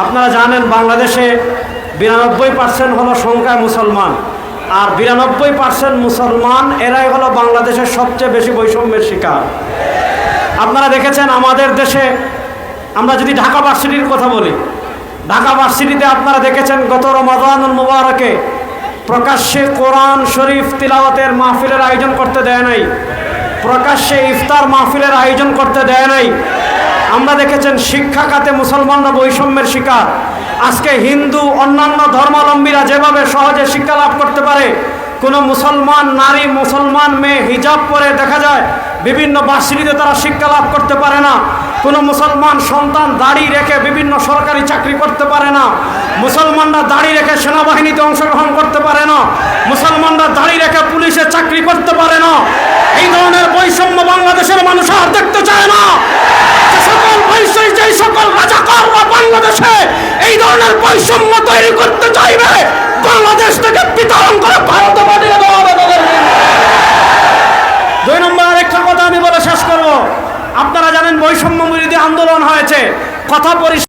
আপনারা জানেন বাংলাদেশে বিরানব্বই পার্সেন্ট হলো সংখ্যায় মুসলমান, আর বিরানব্বই পার্সেন্ট মুসলমান এরাই হলো বাংলাদেশের সবচেয়ে বেশি বৈষম্যের শিকার। আপনারা দেখেছেন আমাদের দেশে, আমরা যদি ঢাকা ভার্সিটির কথা বলি, ঢাকা ভার্সিটিতে আপনারা দেখেছেন গত রমাদানুল মুবারকে প্রকাশ্যে কোরআন শরীফ তিলাওয়াতের মাহফিলের আয়োজন করতে দেয় নাই, প্রকাশ্যে ইফতার মাহফিলের আয়োজন করতে দেয় নাই। আমরা দেখেছেন শিক্ষা খাতে মুসলমানরা বৈষম্যের শিকার। আজকে হিন্দু, অন্যান্য ধর্মাবলম্বীরা যেভাবে সহজে শিক্ষা লাভ করতে পারে, কোনো মুসলমান নারী, মুসলমান মেয়ে হিজাব পরে দেখা যায়, বিভিন্ন বার্ষিকীতে তারা শিক্ষা লাভ করতে পারে না। কোনো মুসলমান সন্তান দাড়ি রেখে বিভিন্ন সরকারি চাকরি করতে পারে না। মুসলমানরা দাড়ি রেখে সেনাবাহিনীতে অংশগ্রহণ করতে পারে না। মুসলমানরা দাড়ি রেখে পুলিশে চাকরি করতে পারে না এই ধরনের বৈষম্য বাংলাদেশের মানুষ আর দেখতে চায় না যে সকল বৈষয়িক যে সকল রাজাকাররা বাংলাদেশে এই ধরনের বৈষম্য তৈরি করতে চাইবে, বাংলাদেশ থেকে বিতরণ করে ভারতে পাঠিয়ে দেওয়া হবে দুই নম্বর আরেকটা কথা আমি বলে শেষ করব। আপনারা জানেন বৈষম্য বিরোধী আন্দোলন হয়েছে, কথা পরিষ্কার